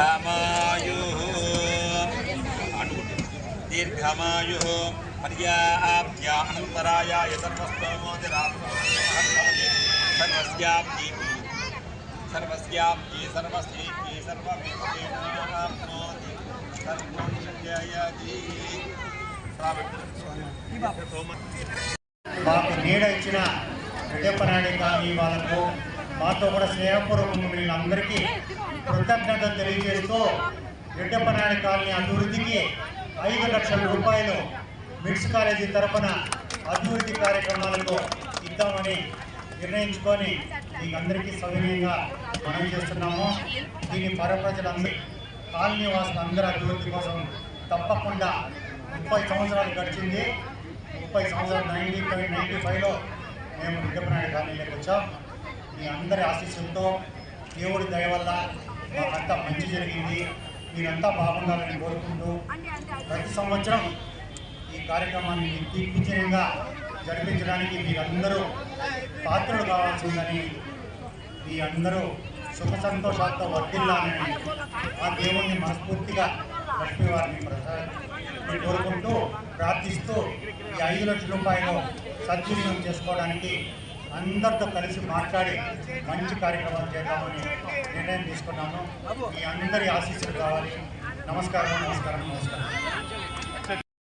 दीर्घमायुः। दीर्घमायुः का మాతో కూడా స్నేహపూర్వకంగా అందరికీ కృతజ్ఞతలు తెలియజేస్తూ రెడ్డప్పనాయుడు కాలనీ అభివృద్ధికి ఐదు లక్షల రూపాయలు మిడ్స్ కాలేజీ తరఫున అభివృద్ధి కార్యక్రమాలకు ఇద్దామని నిర్ణయించుకొని మీకు అందరికీ సౌకర్యంగా మనం చేస్తున్నాము. దీని పరప్రజలందరి కాలనీ వాసులు అందరి అభివృద్ధి కోసం తప్పకుండా ముప్పై సంవత్సరాలు గడిచింది. ముప్పై సంవత్సరాలు నైన్టీ ఫైవ్ నైన్టీ ఫైవ్లో మేము రుద్రపనాయుడు కాలనీలోకి వచ్చాం. మీ అందరి ఆశీస్సులతో దేవుడి దయ వల్ల మాకంతా మంచి జరిగింది. మీరంతా బాగుండాలని కోరుకుంటూ ప్రతి సంవత్సరం ఈ కార్యక్రమాన్ని దిగ్విజయంగా జరిపించడానికి మీరందరూ పాత్రలు కావాల్సిందని మీ అందరూ సుఖ సంతోషాలతో వర్తిల్లాలని ఆ దేవుణ్ణి మనస్ఫూర్తిగా లక్ష్మీ వారిని ప్రసాద్ కోరుకుంటూ ప్రార్థిస్తూ ఈ ఐదు లక్షల రూపాయలు సద్వినియోగం చేసుకోవడానికి అందరితో కలిసి మాట్లాడి మంచి కార్యక్రమాలు చేద్దామని నిర్ణయం తీసుకున్నాను. మీ అందరి ఆశీస్సులు కావాలి. నమస్కారం నమస్కారం నమస్కారం.